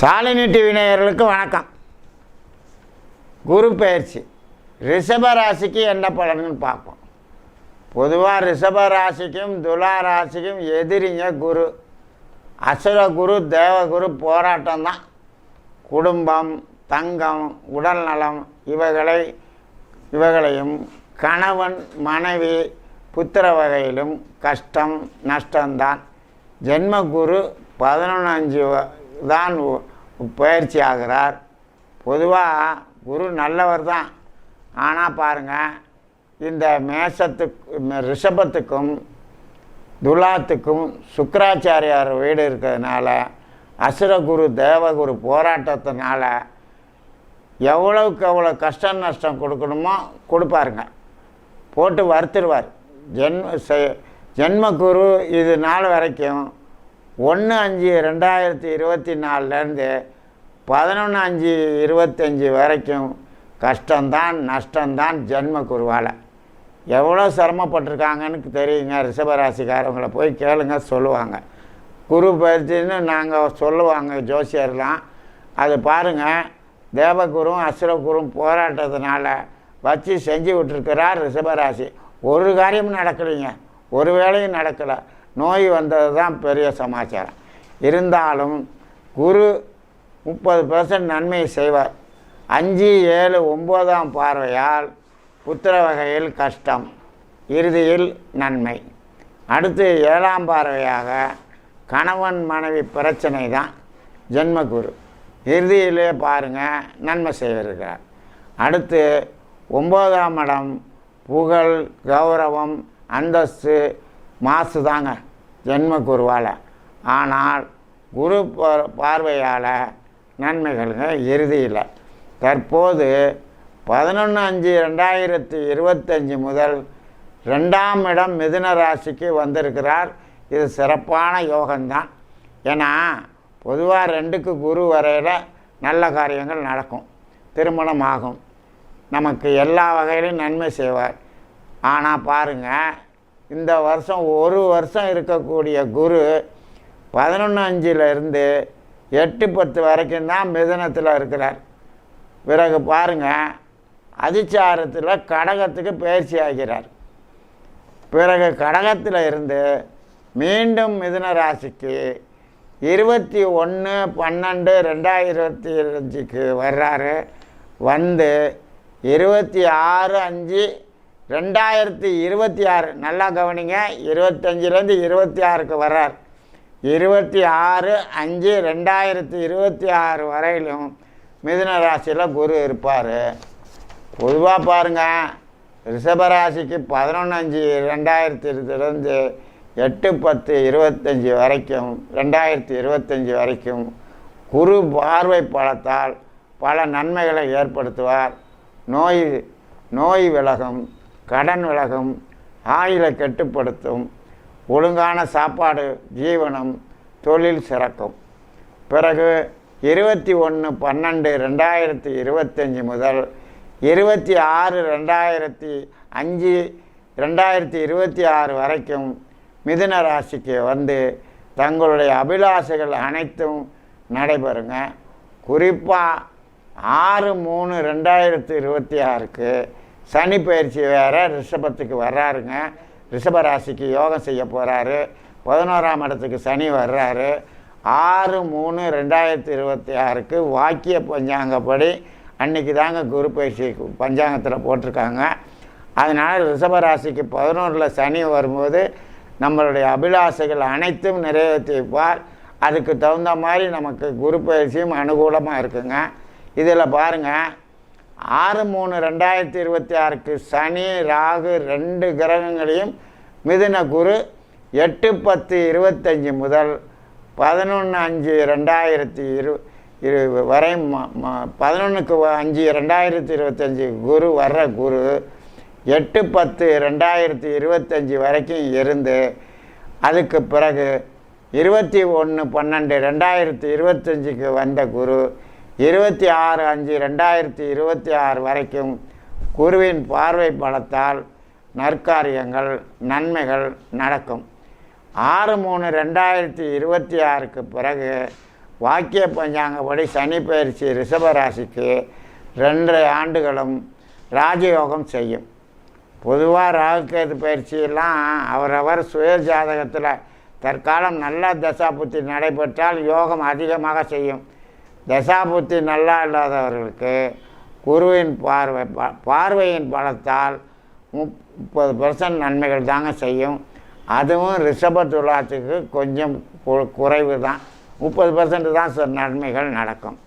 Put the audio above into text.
Shalini TV நேயர்களுக்கு வணக்கம். குரு பயிற்சி ரிஷப ராசிக்கு என்ன பலன்னு பார்ப்போம். பொதுவாக ரிஷப ராசிக்கும் துலா ராசிக்கும் எதிரிங்க குரு. அசுர குரு தேவகுரு போராட்டம் தான். குடும்பம் தங்கம் உடல் நலம் இவைகளை இவைகளையும் கணவன் மனைவி புத்திர வகையிலும் கஷ்டம் நஷ்டம்தான். ஜென்ம குரு பதினொன்று அஞ்சு தான் உ- பயிற்சி ஆகிறார். பொதுவாக குரு நல்லவர் தான். ஆனால் பாருங்கள் இந்த மேசத்துக்கு ரிஷபத்துக்கும் துலாத்துக்கும் சுக்கராச்சாரியார் வீடு இருக்கிறதுனால அசுரகுரு தேவகுரு போராட்டத்தினால எவ்வளவுக்கு எவ்வளோ கஷ்டம் நஷ்டம் கொடுக்கணுமோ கொடுப்பாருங்க. போட்டு வருத்திடுவார் ஜென்ம செ- ஜென்ம குரு இது நாள் வரைக்கும் ஒன்று அஞ்சு ரெண்டாயிரத்தி இருபத்தி நாலுலேருந்து பதினொன்று அஞ்சு இருபத்தஞ்சி வரைக்கும் கஷ்டம்தான் நஷ்டம்தான் ஜென்ம குருவால் எவ்வளோ சிரமப்பட்டிருக்காங்கன்னு தெரியுங்க ரிஷபராசிக்காரவங்களை போய் கேளுங்க சொல்லுவாங்க. குரு பயிற்சின்னு நாங்கள் சொல்லுவாங்க ஜோசியர்லாம். அது பாருங்கள் தேவகுரும் அசுரகுரும் போராட்டத்தினால வச்சு செஞ்சு விட்டுருக்கிறார் ரிஷபராசி. ஒரு காரியமும் நடக்கலைங்க ஒரு வேலையும் நடக்கலை. நோய் வந்தது தான் பெரிய சமாச்சாரம். இருந்தாலும் குரு முப்பது பர்சன்ட் நன்மை செய்வார். அஞ்சு ஏழு ஒம்போதாம் பார்வையால் புத்திர வகையில் கஷ்டம் இறுதியில் நன்மை. அடுத்து ஏழாம் பார்வையாக கணவன் மனைவி பிரச்சனை தான் ஜென்மகுரு. இறுதியிலே பாருங்கள் நன்மை செய்திருக்கிறார். அடுத்து ஒம்போதாம் இடம் புகழ் கௌரவம் அந்தஸ்து மாசு தாங்க ஜென்ம குருவால் ஆனால் குரு பார்வையால் நன்மைகளுங்க இறுதியில் தற்போது பதினொன்று அஞ்சு ரெண்டாயிரத்தி இருபத்தஞ்சி முதல் ரெண்டாம் இடம் மிதுன ராசிக்கு வந்திருக்கிறார். இது சிறப்பான யோகம்தான். ஏன்னா பொதுவாக ரெண்டுக்கு குரு வரையில் நல்ல காரியங்கள் நடக்கும். திருமணம் ஆகும் நமக்கு எல்லா வகையிலும் நன்மை செய்வார். ஆனால் பாருங்கள் இந்த வருஷம் ஒரு வருஷம் இருக்கக்கூடிய குரு பதினொன்று அஞ்சிலிருந்து எட்டு பத்து வரைக்கும் தான் மிதனத்தில் இருக்கிறார். பிறகு பாருங்கள் அதிச்சாரத்தில் கடகத்துக்கு பயிற்சி ஆகிறார். பிறகு கடகத்தில் இருந்து மீண்டும் மிதுன ராசிக்கு இருபத்தி ஒன்று பன்னெண்டு ரெண்டாயிரத்தி அஞ்சுக்கு வர்றாரு. வந்து இருபத்தி ஆறு அஞ்சு ரெண்டாயிரத்தி இருபத்தி ஆறு நல்லா கவனிங்க இருபத்தஞ்சிலேருந்து இருபத்தி ஆறுக்கு வர்றார். இருபத்தி ஆறு அஞ்சு ரெண்டாயிரத்தி இருபத்தி ஆறு வரையிலும் மிதுன ராசியில் குரு இருப்பார். பொதுவாக பாருங்கள் ரிஷபராசிக்கு பதினொன்று அஞ்சு ரெண்டாயிரத்தி இருபதுலேருந்து எட்டு பத்து இருபத்தஞ்சி வரைக்கும் ரெண்டாயிரத்தி இருபத்தஞ்சி வரைக்கும் குரு பார்வை பலத்தால் பல நன்மைகளை ஏற்படுத்துவார். நோய் நோய் விலகும். கடன் விலகும் ஆயுளை கட்டுப்படுத்தும் ஒழுங்கான சாப்பாடு ஜீவனம் தொழில் சிறக்கும். பிறகு இருபத்தி ஒன்று பன்னெண்டு ரெண்டாயிரத்தி இருபத்தஞ்சி முதல் இருபத்தி ஆறு ரெண்டாயிரத்தி அஞ்சு ரெண்டாயிரத்தி இருபத்தி ஆறு வரைக்கும் மிதுன ராசிக்கு வந்து தங்களுடைய அபிலாசைகள் அனைத்தும் நடைபெறுங்க. குறிப்பாக ஆறு மூணு ரெண்டாயிரத்தி இருபத்தி ஆறுக்கு சனி பயிற்சி வேறு ரிஷபத்துக்கு வர்றாருங்க. ரிஷபராசிக்கு யோகம் செய்ய போகிறாரு பதினோராம் இடத்துக்கு சனி வர்றாரு. ஆறு மூணு ரெண்டாயிரத்தி இருபத்தி ஆறுக்கு வாக்கிய பஞ்சாங்கப்படி அன்னைக்கு தாங்க குரு பயிற்சி பஞ்சாங்கத்தில் போட்டிருக்காங்க. அதனால் ரிஷபராசிக்கு பதினோரில் சனி வரும்போது நம்மளுடைய அபிலாசைகள் அனைத்தும் நிறைவேற்றிப்பார் அதுக்கு தகுந்த மாதிரி நமக்கு குரு பயிற்சியும் அனுகூலமாக இருக்குங்க. இதில் பாருங்கள் ஆறு மூணு ரெண்டாயிரத்தி இருபத்தி ஆறுக்கு சனி ராகு ரெண்டு கிரகங்களையும் மிதுன குரு எட்டு பத்து இருபத்தஞ்சி முதல் பதினொன்று அஞ்சு ரெண்டாயிரத்தி இரு இரு வரை பதினொன்றுக்கு அஞ்சு ரெண்டாயிரத்தி இருபத்தஞ்சி குரு வர்ற குரு எட்டு பத்து ரெண்டாயிரத்தி இருபத்தஞ்சி வரைக்கும் இருந்து அதுக்கு பிறகு இருபத்தி ஒன்று பன்னெண்டு ரெண்டாயிரத்தி இருபத்தஞ்சிக்கு வந்த குரு இருபத்தி ஆறு அஞ்சு ரெண்டாயிரத்தி இருபத்தி ஆறு வரைக்கும் குருவின் பார்வை பலத்தால் நற்காரியங்கள் நன்மைகள் நடக்கும். ஆறு மூணு ரெண்டாயிரத்தி இருபத்தி ஆறுக்கு பிறகு வாக்கிய பஞ்சாங்கப்படி சனி பயிற்சி ரிஷபராசிக்கு ரெண்டரை ஆண்டுகளும் ராஜயோகம் செய்யும். பொதுவாக ராகுக்கேது பயிற்சியெல்லாம் அவரவர் சுய ஜாதகத்தில் தற்காலம் நல்ல தசாபுத்தி நடைபெற்றால் யோகம் அதிகமாக செய்யும். தசாபுத்தி நல்லா இல்லாதவர்களுக்கு குருவின் பார்வை பார்வையின் பலத்தால் முப்பது பர்சன்ட் நன்மைகள் தாங்க செய்யும். அதுவும் ரிஷப துலாத்துக்கு கொஞ்சம் கு- குறைவு தான். முப்பது பர்சன்ட் தான் சில நன்மைகள் நடக்கும்.